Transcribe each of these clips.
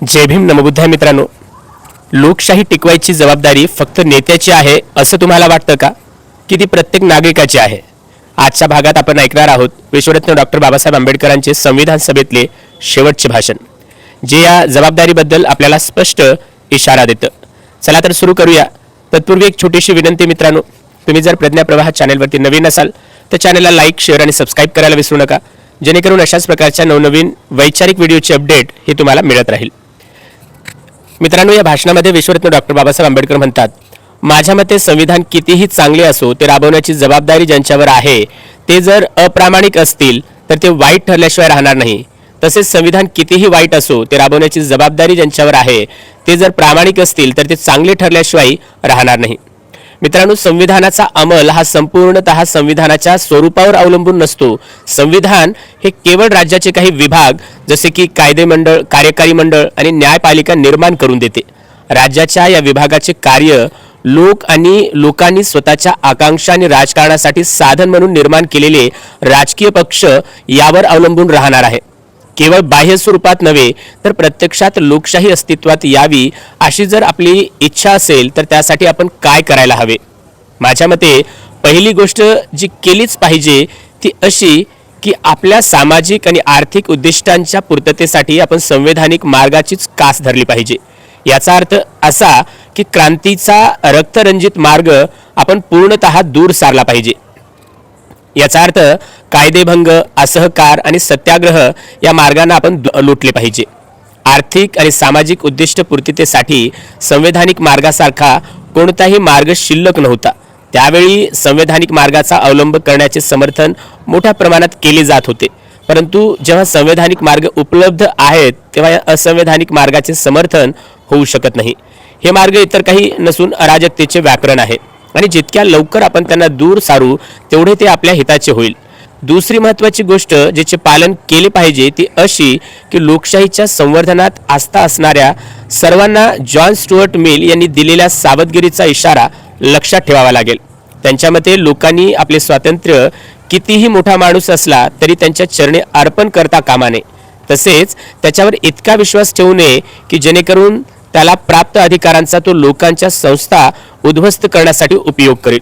जय भीम नमबुद्धाय मित्रांनो. लोकशाही टिकवायची जबाबदारी फक्त नेत्याची आहे असं तुम्हाला वाटतं का? की ती प्रत्येक नागरिकाची आहे? आजच्या भागात आपण ऐकणार आहोत विश्वरत्न डॉक्टर बाबासाहेब आंबेडकरांचे संविधान सभेतले शेवटचे भाषण. जे या जबाबदारीबद्दल आपल्याला स्पष्ट इशारा देतं. चला तर सुरू करूया. तत्पूर्वी एक छोटीशी विनंती मित्रांनो. तुम्ही जर प्रज्ञा प्रवाह चॅनलवरती नवीन असाल तर चॅनेलला लाईक शेअर आणि सबस्क्राईब करायला विसरू नका. जेणेकरून अशाच प्रकारच्या नवनवीन वैचारिक व्हिडिओचे अपडेट हे तुम्हाला मिळत राहील. मित्रांनो या भाषणामध्ये विश्वरत्न डॉक्टर बाबासाहेब आंबेडकर म्हणतात माझ्या मते संविधान कितीही चांगले असो ते राबवण्याची जबाबदारी ज्यांच्यावर आहे ते जर अप्रामाणिक असतील तर ते वाईट ठरल्याशिवाय राहणार नाही. तसेच संविधान कितीही वाईट असो ते राबवण्याची जबाबदारी ज्यांच्यावर आहे ते जर प्रामाणिक असतील तर ते चांगले ठरल्याशिवाय राहणार नाही. मित्रांनो संविधानाचा अंमल हा संपूर्णतः संविधानाच्या स्वरूपावर अवलंबून नसतो. संविधान हे केवळ राज्याचे काही विभाग जसे की कायदे मंडळ कार्यकारी मंडळ आणि न्यायपालिका निर्माण करून देते. राज्याच्या या विभागाचे कार्य लोक आणि लोकांनी स्वतःच्या आकांक्षा आणि राजकारणासाठी साधन म्हणून निर्माण केलेले राजकीय पक्ष यावर अवलंबून राहणार आहे. केवळ बाह्य स्वरूपात नव्हे तर प्रत्यक्षात लोकशाही अस्तित्वात यावी अशी जर आपली इच्छा असेल तर त्यासाठी आपण काय करायला हवे? माझ्या मते पहिली गोष्ट जी केलीच पाहिजे ती अशी की आपल्या सामाजिक आणि आर्थिक उद्दिष्टांच्या पूर्ततेसाठी आपण संवैधानिक मार्गाचीच कास धरली पाहिजे. याचा अर्थ असा की क्रांतीचा रक्तरंजित मार्ग आपण पूर्णतः दूर सारला पाहिजे. याचा अर्थ कायदेभंग असहकार आणि सत्याग्रह या मार्गांना आपण दु- लुटले पाहिजे. आर्थिक आणि सामाजिक उद्दिष्ट पूर्ततेसाठी संवैधानिक मार्गासारखा कोणताही मार्ग शिल्लक नव्हता. त्यावेळी संवैधानिक मार्गाचा अवलंब करण्याचे समर्थन मोठ्या प्रमाणात केले जात होते. परंतु जेव्हा संवैधानिक मार्ग उपलब्ध आहेत तेव्हा या असंवैधानिक मार्गाचे समर्थन होऊ शकत नाही. हे मार्ग इतर काही नसून अराजकतेचे व्याकरण आहे. आणि जितक्या लवकर आपण त्यांना दूर सारू तेवढे ते आपल्या हिताचे होईल. दुसरी महत्त्वाची गोष्ट ज्याचे पालन केले पाहिजे ती अशी की लोकशाहीच्या संवर्धनात आस्था असणाऱ्या सर्वांना जॉन स्टुअर्ट मिल यांनी दिलेल्या सावधगिरीचा इशारा लक्षात ठेवावा लागेल. त्यांच्या मते लोकांनी आपले स्वातंत्र्य कितीही मोठा माणूस असला तरी त्यांच्या चरणे अर्पण करता कामा नये. तसेच त्याच्यावर इतका विश्वास ठेवू नये की जेणेकरून त्याला प्राप्त अधिकारांचा तो लोकांच्या संस्था उद्ध्वस्त करण्यासाठी उपयोग करेल.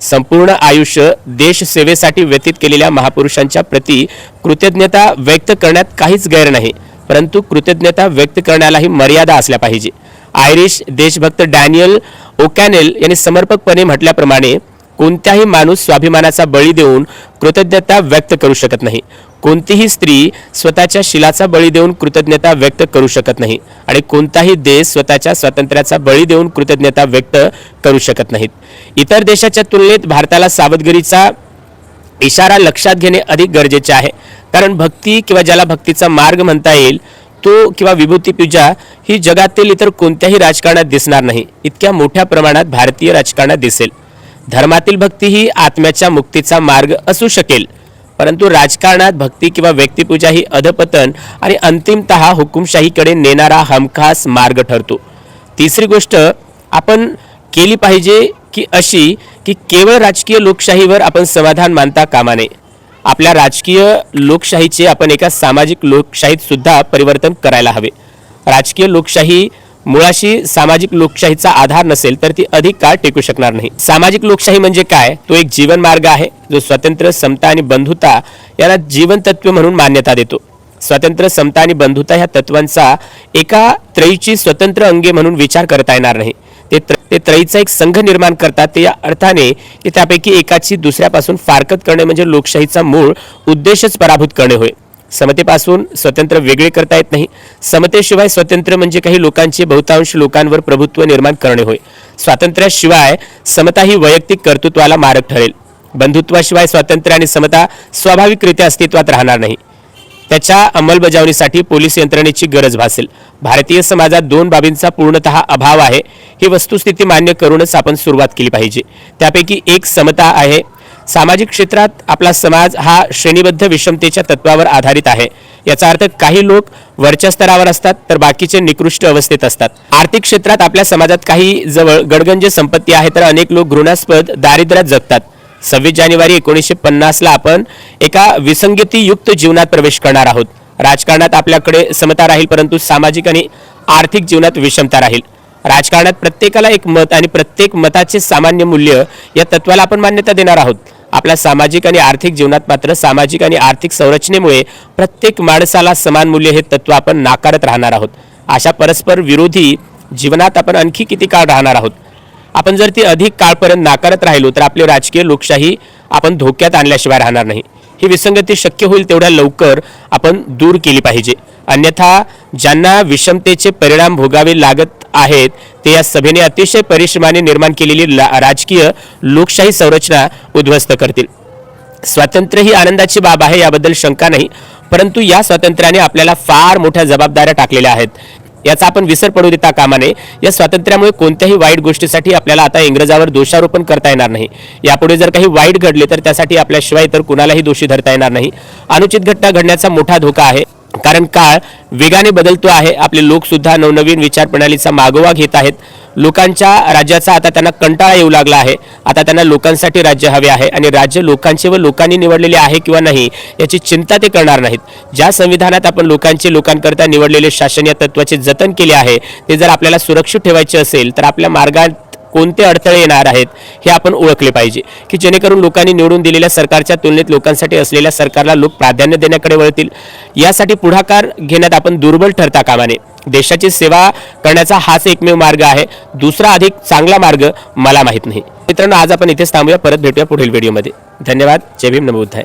संपूर्ण आयुष्य देशसेवेसाठी व्यतीत केलेल्या महापुरुषांच्या प्रती कृतज्ञता व्यक्त करण्यात काहीच गैर नाही परंतु कृतज्ञता व्यक्त करण्यालाही मर्यादा असल्या पाहिजे. आयरिश देशभक्त डॅनियल ओकॅनेल यांनी समर्पकपणे म्हटल्याप्रमाणे कोणत्याही माणूस स्वाभिमानाचा बळी देऊन कृतज्ञता व्यक्त करू शकत नाही. कोणतीही स्त्री स्वतःच्या शिलाचा बळी देऊन कृतज्ञता व्यक्त करू शकत नाही आणि कोणताही देश स्वतःच्या स्वातंत्र्याचा बळी देऊन कृतज्ञता व्यक्त करू शकत नाहीत. इतर देशाच्या तुलनेत भारताला सावधगिरीचा इशारा लक्षात घेणे अधिक गरजेचे आहे. कारण भक्ती किंवा ज्याला भक्तीचा मार्ग म्हणता येईल तो किंवा विभूती पूजा ही जगातील इतर कोणत्याही राजकारणात दिसणार नाही. इतक्या मोठ्या प्रमाणात भारतीय राजकारणात दिसेल. धर्मातील भक्ती ही आत्म्याच्या मुक्तीचा मार्ग असू शकेल. परंतु राजकारणात भक्ती किंवा व्यक्तिपूजा ही अधपतन आणि अंतिमतः हुकुमशाहीकडे नेणारा हमखास मार्ग ठरतो. तिसरी गोष्ट आपण केली पाहिजे की अशी की केवळ राजकीय लोकशाहीवर आपण समाधान मानता कामा नये. आपल्या राजकीय लोकशाहीचे आपण एका सामाजिक लोकशाहीत सुद्धा परिवर्तन करायला हवे. राजकीय लोकशाही मुळाशी सामाजिक लोकशाहीचा आधार नसेल तर ती अधिक काळ टिकू शकणार नाही. सामाजिक लोकशाही म्हणजे काय? तो एक जीवन मार्ग आहे जो स्वातंत्र्य समता आणि बंधुता याला जीवन तत्व म्हणून मान्यता देतो. स्वातंत्र्य समता आणि बंधुता ह्या तत्वांचा एका त्रयीची स्वतंत्र अंगे म्हणून विचार करता येणार नाही. ते त्र- ते त्रयीचा एक संघ निर्माण करतात ते या अर्थाने की त्यापैकी एकाची दुसऱ्यापासून फारकत करणे म्हणजे लोकशाहीचा मूळ उद्देशच पराभूत करणे होय. समतेपासून स्वतंत्र वेगळे करता येत नाही. समतेशिवाय स्वतंत्र म्हणजे काही लोकांचे बहुतांश लोकांवर प्रभुत्व निर्माण करणे होय. स्वातंत्र्याशिवाय समता ही वैयक्तिक कर्तृत्वाला मारक ठरेल. बंधुत्वाशिवाय स्वातंत्र्य आणि समता स्वाभाविकरित्या अस्तित्वात राहणार नाही. त्याच्या अंमलबजावणीसाठी पोलीस यंत्रणेची गरज भासेल. भारतीय समाजात दोन बाबींचा पूर्णतः अभाव आहे. ही वस्तुस्थिती मान्य करूनच आपण सुरुवात केली पाहिजे. त्यापैकी एक समता आहे सामाजिक क्षेत्रात आपला समाज हा श्रेणीबद्ध विषमतेच्या तत्वावर आधारित आहे. याचा अर्थ काही लोक वरच्या स्तरावर असतात तर बाकीचे निकृष्ट अवस्थेत असतात. आर्थिक क्षेत्रात आपल्या समाजात काही जवळ गडगंज संपत्ती आहे तर अनेक लोक घृणास्पद दारिद्र्यात जगतात. सव्वीस जानेवारी एकोणीसशे पन्नासला आपण एका विसंगतीयुक्त जीवनात प्रवेश करणार आहोत. राजकारणात आपल्याकडे समता राहील परंतु सामाजिक आणि आर्थिक जीवनात विषमता राहील. राजकारणात प्रत्येकाला एक मत आणि प्रत्येक मताचे सामान्य मूल्य या तत्वाला आपण मान्यता देणार आहोत. आपल्या सामाजिक आणि आर्थिक जीवनात मात्र सामाजिक आणि आर्थिक संरचनेमुळे प्रत्येक माणसाला समान मूल्य हे तत्व आपण नाकारत राहणार आहोत. अशा परस्पर विरोधी जीवनात आपण आणखी किती काळ राहणार आहोत? आपण जर ती अधिक काळपर्यंत नाकारत राहिलो तर आपली राजकीय लोकशाही आपण धोक्यात आणल्याशिवाय राहणार नाही. ही विसंगती शक्य होईल तेवढ्या लवकर आपण दूर केली पाहिजे. अन्यथा ज्यांना विषमतेचे परिणाम भोगावे लागत आहेत. ते या सभेने अतिशय परिश्रमाने निर्माण केलेली राजकीय लोकशाही संरचना उद्ध्वस्त करतील. स्वातंत्र्य ही आनंदाची बाब आहे याबद्दल शंका नाही परंतु या स्वातंत्र्याने आपल्याला फार मोठ्या जबाबदाऱ्या टाकलेल्या आहेत. याचा आपण विसर पडू देता कामा नये या स्वातंत्र्यामुळे कोणत्याही वाईट गोष्टीसाठी आपल्याला आता इंग्रजावर दोषारोपण करता येणार नाही. यापुढे जर काही वाईट घडले तर त्यासाठी आपल्याशिवाय इतर कुणालाही दोषी धरता येणार नाही. अनुचित घटना घडण्याचा मोठा धोका आहे. कारण काळ वेगाने बदलतो आहे. आपले लोकसुद्धा नवनवीन विचारप्रणालीचा मागोवा घेत आहेत. लोकांच्या राज्याचा आता त्यांना कंटाळा येऊ लागला आहे. आता त्यांना लोकांसाठी राज्य हवे आहे आणि राज्य लोकांचे व लोकांनी निवडलेले आहे किंवा नाही याची चिंता ते करणार नाहीत. ज्या संविधानात आपण लोकांचे लोकांकरता निवडलेले शासन या तत्वाचे जतन केले आहे ते जर आपल्याला सुरक्षित ठेवायचे असेल तर आपल्या मार्गात कोणते अडथळे येणार आहेत हे आपण ओळखले पाहिजे. की जेणेकरून लोकांनी निवडून दिलेल्या सरकारच्या तुलनेत लोकांसाठी असलेल्या सरकारला लोक प्राधान्य देण्याकडे वळतील. यासाठी पुढाकार घेण्यात आपण दुर्बल ठरता कामाने. देशाची सेवा करण्याचा हाच एकमेव मार्ग आहे. दुसरा अधिक चांगला मार्ग मला माहीत नाही. मित्रांनो आज आपण इथेच थांबूया. परत भेटूया पुढील व्हिडिओमध्ये. धन्यवाद. जय भीम. नमोद्धाय